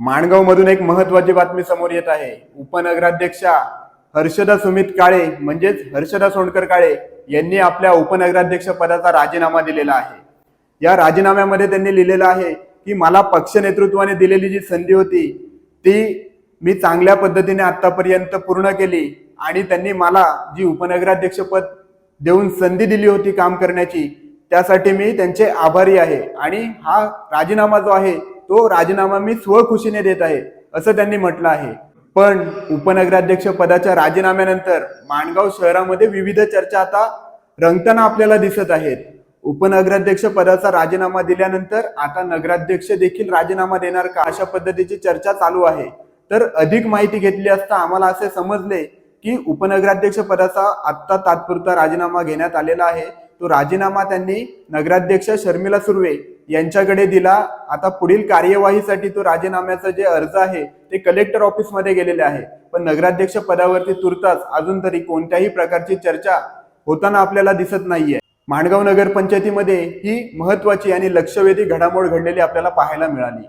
माणगाव मधून एक महत्वाची बातमी समोर येत आहे. उपनगराध्यक्षा हर्षदा सुमित काळे म्हणजेच हर्षदा सोनकर काळे यांनी आपल्या उपनगराध्यक्ष पदाचा राजीनामा दिलेला आहे. या राजीनाम्यामध्ये त्यांनी लिहिलेलं आहे की मला पक्ष नेतृत्वाने दिलेली जी संधी होती ती मी चांगल्या पद्धतीने आतापर्यंत पूर्ण केली आणि त्यांनी मला जी उपनगराध्यक्ष पद देऊन संधी दिली होती काम करण्याची त्यासाठी मी त्यांचे आभारी आहे. आणि हा राजीनामा जो आहे तो राजीनामा मी स्वखुशीने देत आहे असं त्यांनी म्हटलं आहे. पण उपनगराध्यक्ष पदाच्या राजीनाम्यानंतर माणगाव शहरामध्ये विविध चर्चा आता रंगताना आपल्याला दिसत आहेत. उपनगराध्यक्ष पदाचा राजीनामा दिल्यानंतर आता नगराध्यक्ष देखील राजीनामा देणार का अशा पद्धतीची चर्चा चालू आहे. तर अधिक माहिती घेतली असता आम्हाला असे समजले की उपनगराध्यक्ष पदाचा आत्ता तात्पुरता राजीनामा घेण्यात आलेला आहे. तो राजीनामा त्यांनी नगराध्यक्ष शर्मिला सुर्वे यांच्याकडे दिला. आता पुढील कार्यवाहीसाठी तो राजीनाम्याचा जे अर्ज आहे ते कलेक्टर ऑफिसमध्ये गेलेले आहे. पण नगराध्यक्ष पदावरती तुर्तास अजून तरी कोणत्याही प्रकारची चर्चा होताना आपल्याला दिसत नाहीये. माणगाव नगरपंचायतीमध्ये ही महत्वाची आणि लक्षवेधी घडामोड घडलेली आपल्याला पाहायला मिळाली.